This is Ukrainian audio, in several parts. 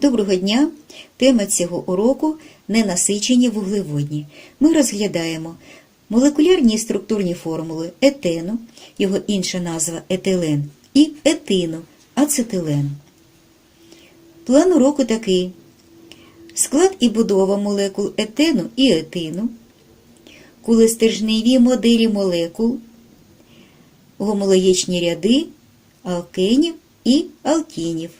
Доброго дня! Тема цього уроку ненасичені вуглеводні. Ми розглядаємо молекулярні структурні формули етену, його інша назва етилен, і етину, ацетилен. План уроку такий: склад і будова молекул етену і етину, кулестержневі моделі молекул, гомологічні ряди алкенів і алкінів.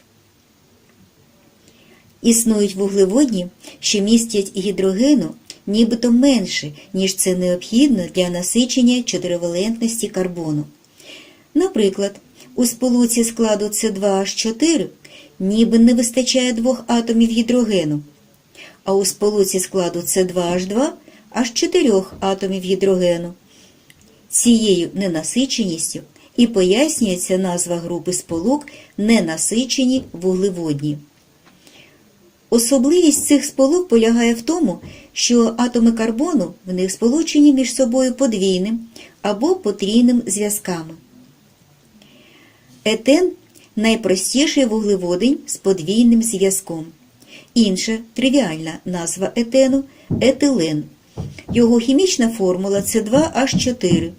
Існують вуглеводні, що містять гідрогену нібито менше, ніж це необхідно для насичення чотиривалентності карбону. Наприклад, у сполуці складу С2H4 ніби не вистачає двох атомів гідрогену, а у сполуці складу С2H2 аж чотирьох атомів гідрогену. Цією ненасиченістю і пояснюється назва групи сполук ненасичені вуглеводні. Особливість цих сполук полягає в тому, що атоми карбону в них сполучені між собою подвійним або потрійним зв'язками. Етен найпростіший вуглеводень з подвійним зв'язком. Інша тривіальна назва етену етилен. Його хімічна формула С2H4.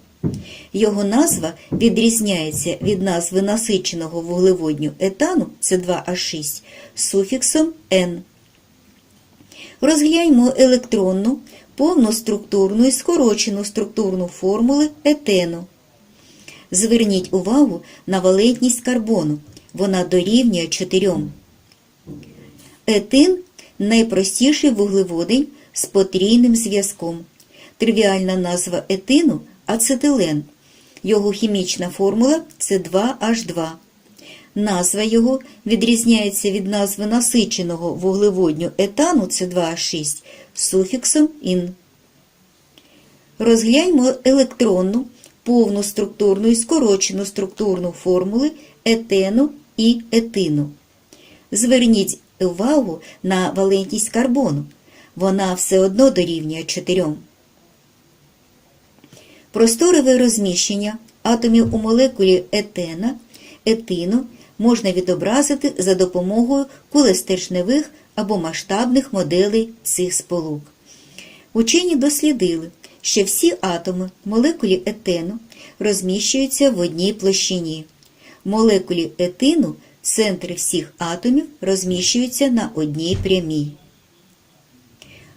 Його назва відрізняється від назви насиченого вуглеводню етану С2H6 з суфіксом N. Розгляньмо електронну, повну структурну і скорочену структурну формули етену. Зверніть увагу на валентність карбону. Вона дорівнює 4. Етин найпростіший вуглеводень з потрійним зв'язком. Тривіальна назва етину ацетилен. Його хімічна формула С2H2. Назва його відрізняється від назви насиченого вуглеводню етану С2H6 з суфіксом ін. Розгляньмо електронну, повну структурну і скорочену структурну формули етену і етину. Зверніть увагу на валентність карбону. Вона все одно дорівнює 4. Просторове розміщення атомів у молекулі етена, етину можна відобразити за допомогою кулестержневих або масштабних моделей цих сполук. Учені дослідили, що всі атоми молекулі етену розміщуються в одній площині. Молекулі етину центри всіх атомів розміщуються на одній прямій.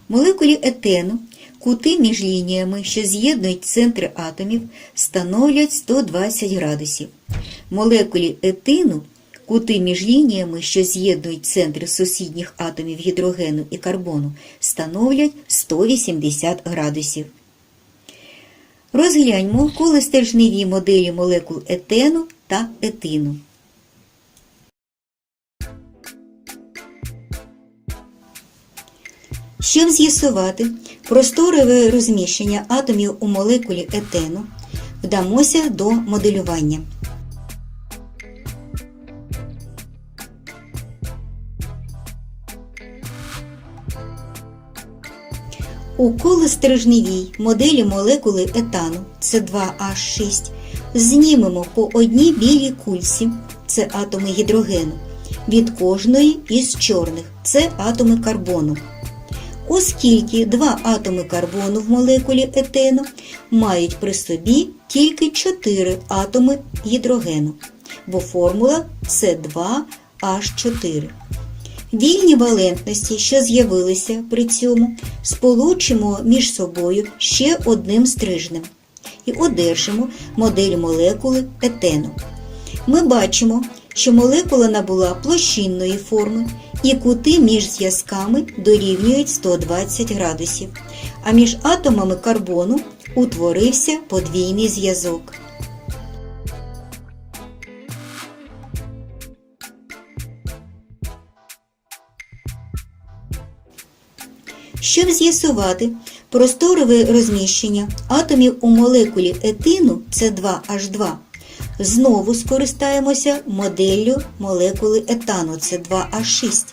Молекулі етену кути між лініями, що з'єднують центри атомів, становлять 120 градусів. Молекулі етину кути між лініями, що з'єднують центри сусідніх атомів гідрогену і карбону, становлять 180 градусів. Розгляньмо колестержневі моделі молекул етену та етину. Щоб з'ясувати просторове розміщення атомів у молекулі етену, вдамося до моделювання. У колестрижневій моделі молекули етану С2H6 знімемо по одній білій кульці це атоми гідрогену, від кожної із чорних це атоми карбону. Оскільки два атоми карбону в молекулі етену мають при собі тільки 4 атоми гідрогену, бо формула С2H4. Вільні валентності, що з'явилися при цьому, сполучимо між собою ще одним стрижнем і одержимо модель молекули етену. Ми бачимо, що молекула набула площинної форми і кути між зв'язками дорівнюють 120 градусів, а між атомами карбону утворився подвійний зв'язок. Щоб з'ясувати просторове розміщення атомів у молекулі етину С2H2, знову скористаємося моделлю молекули етану С2H6.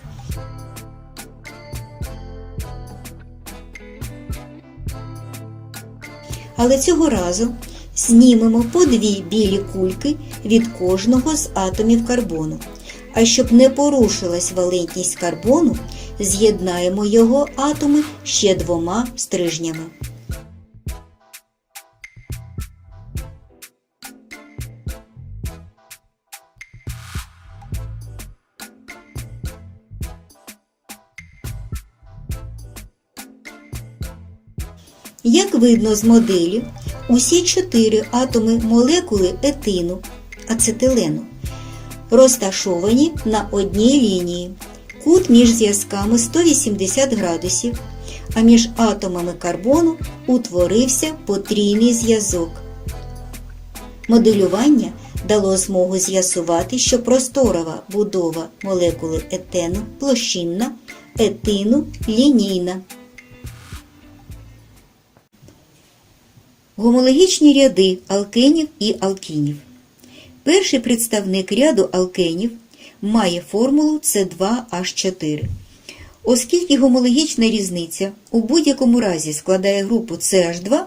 Але цього разу знімемо по дві білі кульки від кожного з атомів карбону, А щоб не порушилась валентність карбону, з'єднаємо його атоми ще двома стрижнями. Як видно з моделі, усі чотири атоми молекули етину, ацетилену, розташовані на одній лінії. Кут між зв'язками 180 градусів, а між атомами карбону утворився потрійний зв'язок. Моделювання дало змогу з'ясувати, що просторова будова молекули етену площинна, етину лінійна. Гомологічні ряди алкенів і алкінів. Перший представник ряду алкенів має формулу С2H4. Оскільки гомологічна різниця у будь-якому разі складає групу CH2,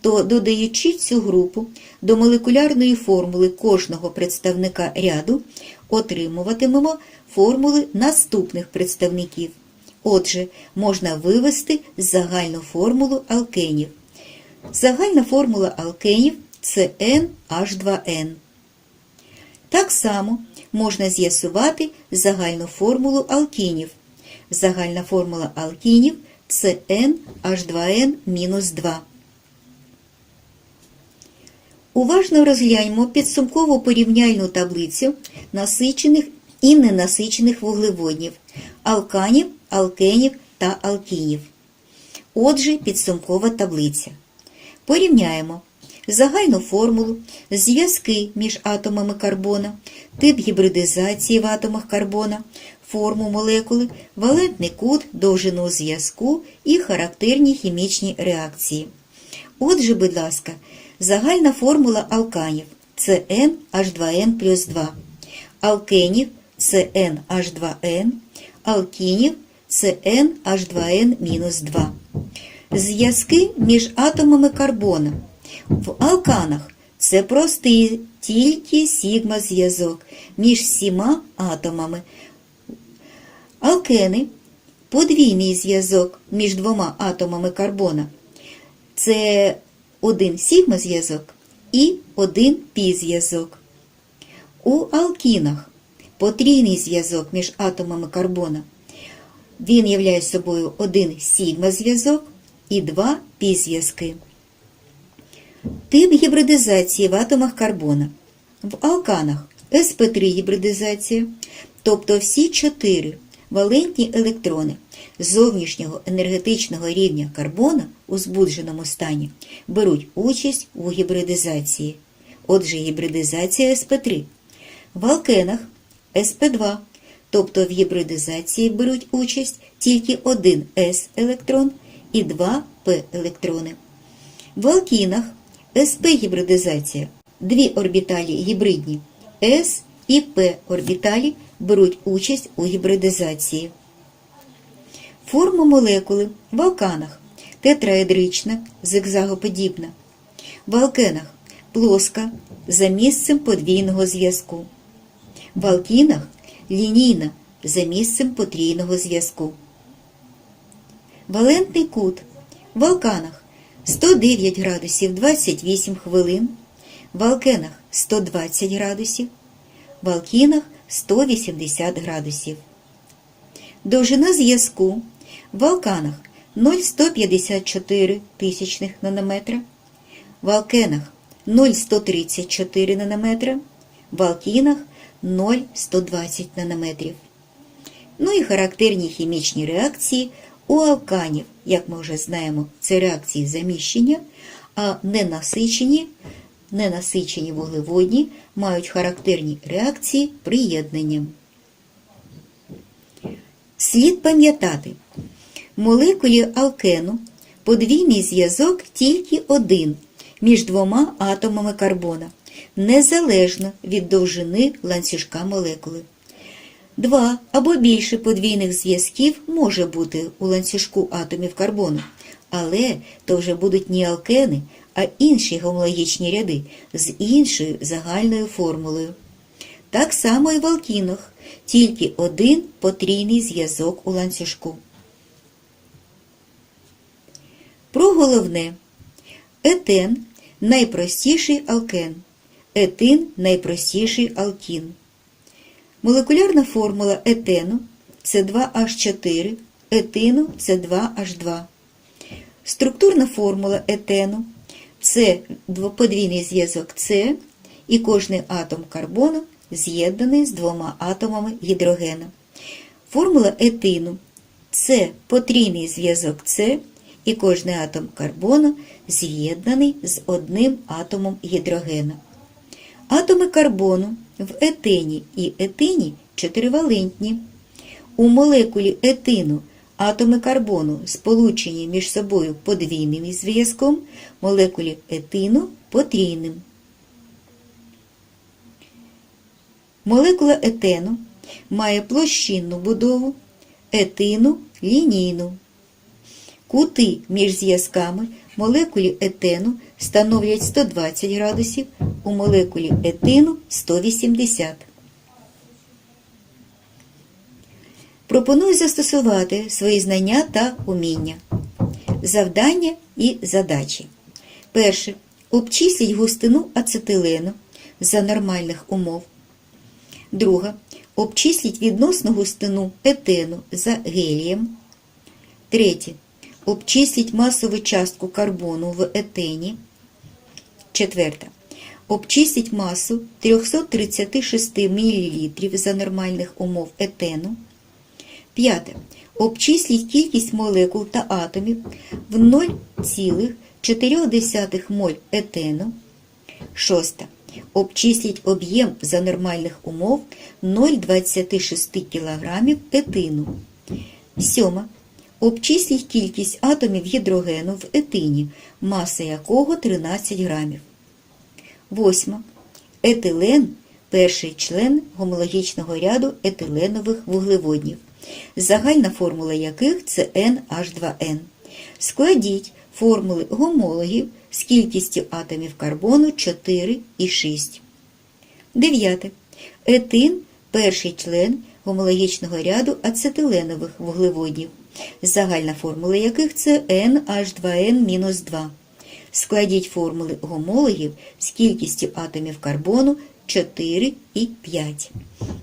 то додаючи цю групу до молекулярної формули кожного представника ряду, отримуватимемо формули наступних представників. Отже, можна вивести загальну формулу алкенів. Загальна формула алкенів це NH2N. Так само можна з'ясувати загальну формулу алкінів. Загальна формула алкінів це NH2N-2. Уважно розгляньмо підсумкову порівняльну таблицю насичених і ненасичених вуглеводнів, алканів, алкенів та алкінів. Отже, підсумкова таблиця. Порівняємо загальну формулу, зв'язки між атомами карбона, тип гібридизації в атомах карбона, форму молекули, валентний кут, довжину зв'язку і характерні хімічні реакції. Отже, будь ласка, загальна формула алканів це NH2N плюс 2, алкенів це NH2N, алкінів це NH2N мінус 2. Зв'язки між атомами карбона. В алканах це простий тільки сігма-зв'язок між всіма атомами. Алкени подвійний зв'язок між двома атомами карбона. Це один сігма-зв'язок і один пі-зв'язок. У алкінах потрійний зв'язок між атомами карбона. Він являє собою один сігма-зв'язок і два пі-зв'язки. Тип гібридизації в атомах карбона. В алканах sp3 гібридизація, тобто всі чотири валентні електрони зовнішнього енергетичного рівня карбона у збудженому стані беруть участь у гібридизації. Отже, гібридизація sp3. В алкенах sp2, тобто в гібридизації беруть участь тільки один s електрон і два p електрони. В алкінах sp гібридизація. Дві орбіталі гібридні S і P орбіталі беруть участь у гібридизації. Форма молекули в алканах тетраедрична, зигзагоподібна. В алкенах плоска за місцем подвійного зв'язку. В алкінах лінійна за місцем потрійного зв'язку. Валентний кут. В алканах 109 градусів 28 хвилин, в алкенах 120 градусів, в алкінах 180 градусів. Довжина зв'язку. В алканах 0,154 тисячних нанометра, в алкенах 0,134 нанометра, в алкінах 0,120 нанометрів. Ну і характерні хімічні реакції у алканів, як ми вже знаємо, це реакції заміщення, а ненасичені, ненасичені вуглеводні мають характерні реакції приєднанням. Слід пам'ятати, молекулі алкену подвійний зв'язок тільки один між двома атомами карбона, незалежно від довжини ланцюжка молекули. Два або більше подвійних зв'язків може бути у ланцюжку атомів карбону, але то вже будуть не алкени, а інші гомологічні ряди з іншою загальною формулою. Так само і в алкінах, тільки один потрійний зв'язок у ланцюжку. Про головне. Етен найпростіший алкен. Етин найпростіший алкін. Молекулярна формула етену це 2H4, етину це 2H2. Структурна формула етену це подвійний зв'язок С і кожний атом карбону з'єднаний з двома атомами гідрогена. Формула етину це потрійний зв'язок С і кожний атом карбону з'єднаний з одним атомом гідрогена. Атоми карбону в етині і етині чотиривалентні. У молекулі етину атоми карбону сполучені між собою подвійним зв'язком, молекулі етину потрійним. Молекула етену має площинну будову, етину лінійну. Кути між зв'язками молекулі етену становлять 120 градусів, у молекулі етину 180. Пропоную застосувати свої знання та уміння. Завдання і задачі. Перше. Обчисліть густину ацетилену за нормальних умов. Друге. Обчисліть відносну густину етену за гелієм. Третє. Обчисліть масову частку карбону в етені. Четверте. Обчисліть масу 336 мл за нормальних умов етену. П'яте. Обчисліть кількість молекул та атомів в 0,4 моль етену. Шосте. Обчисліть об'єм за нормальних умов 0,26 кг етину. Сьоме. Обчисліть кількість атомів гідрогену в етині, маса якого 13 грамів. Восьме. Етилен перший член гомологічного ряду етиленових вуглеводнів, загальна формула яких це NH2N. Складіть формули гомологів з кількістю атомів карбону 4 і 6. Дев'яте. Етин перший член гомологічного ряду ацетиленових вуглеводнів, загальна формула яких це NH2N-2. Складіть формули гомологів з кількістю атомів карбону 4 і 5.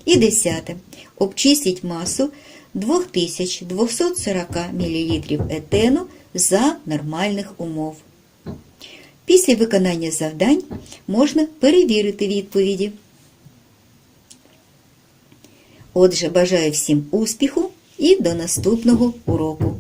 І десяте. Обчисліть масу 2240 мл етену за нормальних умов. Після виконання завдань можна перевірити відповіді. Отже, бажаю всім успіху і до наступного уроку.